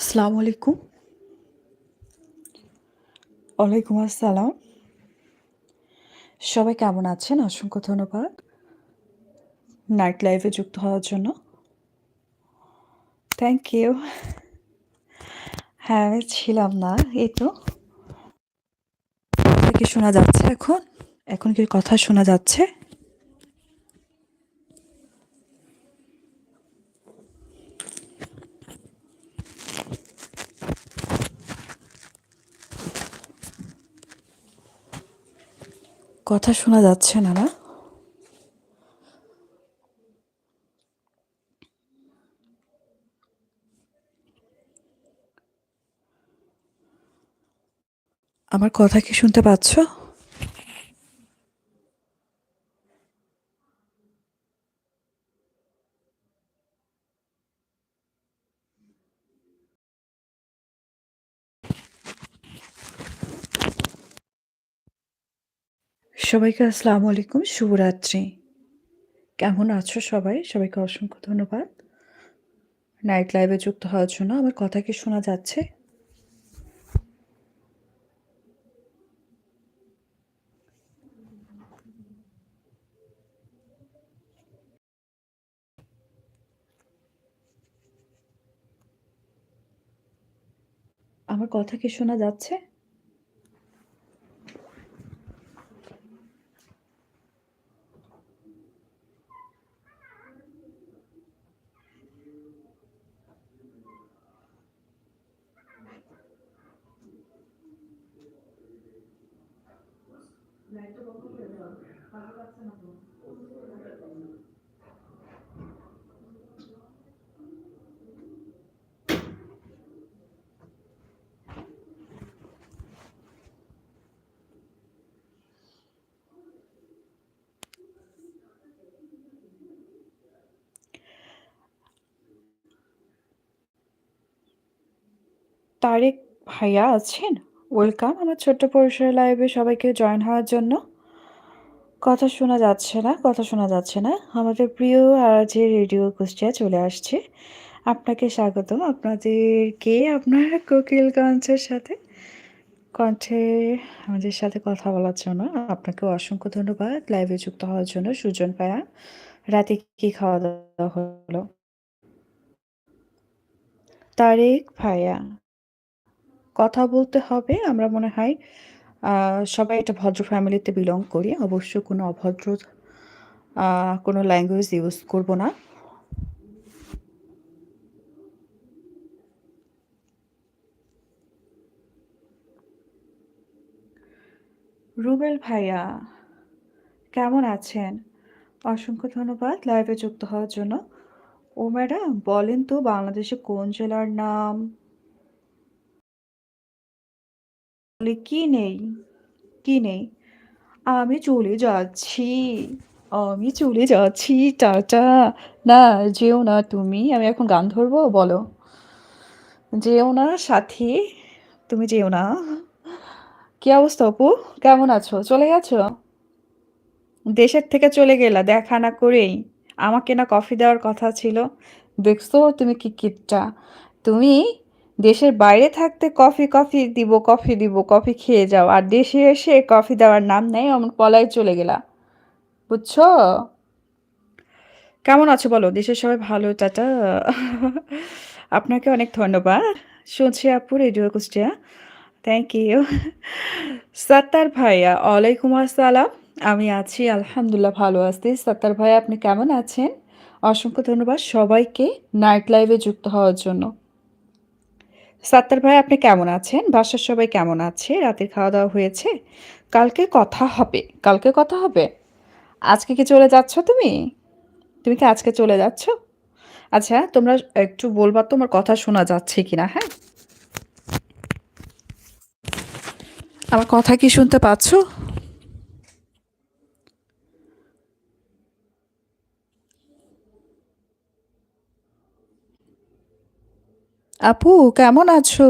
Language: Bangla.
আসসালামু আলাইকুম। ওয়ালাইকুম আসসালাম। সবাই কেমন আছেন? অসংখ্য ধন্যবাদ। নাইট লাইভে যুক্ত হওয়ার জন্য। Thank you. হ্যাঁ, আমি ছিলাম না। এই তো। কি শোনা যাচ্ছে এখন? এখন কি কথা শোনা যাচ্ছে? কথা শোনা যাচ্ছে না, না? আমার কথা কি শুনতে পাচ্ছ? সবাইকে আসসালামু আলাইকুম, শুভরাত্রি। কেমন আছো সবাই? সবাইকে অসংখ্য ধন্যবাদ। নাইট লাইভে যুক্ত হওয়ার জন্য। আমার কথা কি শোনা যাচ্ছে? আমার কথা কি শোনা যাচ্ছে? তারেক ভাইয়া আছেন? ওয়েলকাম আমার ছোট্ট পরিসরের লাইভে সবাইকে জয়েন হওয়ার জন্য। কথা শোনা যাচ্ছে না, কথা শোনা যাচ্ছে না। আমাদের প্রিয় আর যে রেডিও কুষ্টিয়া চলে আসছে। আপনাকে স্বাগতম। আপনাদেরকে আপনার কোকিল কণ্ঠের সাথে কণ্ঠে আমাদের সাথে কথা বলার জন্য আপনাকে অসংখ্য ধন্যবাদ লাইভে যুক্ত হওয়ার জন্য সুজন ভাইয়া। রাতে কি খাওয়া-দাওয়া হলো? তারেক ভাইয়া। কথা বলতে হবে। আমরা মনে হয় সবাই একটা ভদ্র ফ্যামিলিতে বিলং করি। অবশ্য কোনো অভদ্র কোনো ল্যাঙ্গুয়েজ ইউজ করব না। রুবেল ভাইয়া, কেমন আছেন? অসংখ্য ধন্যবাদ লাইভে যুক্ত হওয়ার জন্য। ও ম্যাডাম বলেন তো বাংলাদেশে কোন জেলার নাম? বলে কি নেই? কি নেই? আমি চলে যাচ্ছি। আমি চলে যাচ্ছি। টাটা। না, যেও না তুমি। আমি এখন গান ধরবো? বলো। যেও না সাথী, তুমি যেও না। কি অবস্থা অপু? কেমন আছো? চলে গেছো? দেশের থেকে চলে গেলা দেখা না করেই। আমাকে না কফি দেওয়ার কথা ছিল। দেখছ তুমি কি কিপটা। তুমি দেশের বাইরে থাকতে কফি, কফি দিব, কফি দিব, কফি খেয়ে যাও। আর দেশে এসে কফি দেওয়ার নাম নেই, অমন পলায় চলে গেলা। বুঝছ? কেমন আছো বলো? দেশের সবাই ভালো, টাটা। আপনাকে অনেক ধন্যবাদ। শুনছি আপু radio Kushtia. Thank you. Sattar ভাইয়া, ওয়ালাইকুম আসসালাম। আমি আছি আলহামদুলিল্লাহ ভালো আছি। সাত্তার ভাইয়া আপনি কেমন আছেন? অসংখ্য ধন্যবাদ সবাইকে নাইট লাইভে যুক্ত হওয়ার জন্য। সাত্তার ভাই, আপনি কেমন আছেন? বাসার সবাই কেমন আছে? রাতের খাওয়া-দাওয়া হয়েছে? কালকে কথা হবে। কালকে কথা হবে? আজকে কি চলে যাচ্ছ তুমি? তুমি কি আজকে চলে যাচ্ছ? আচ্ছা তোমরা একটু বলবা তোমার কথা শোনা যাচ্ছে কি না হ্যাঁ? আমার কথা কি শুনতে পাচ্ছ? আপু কেমন আছো?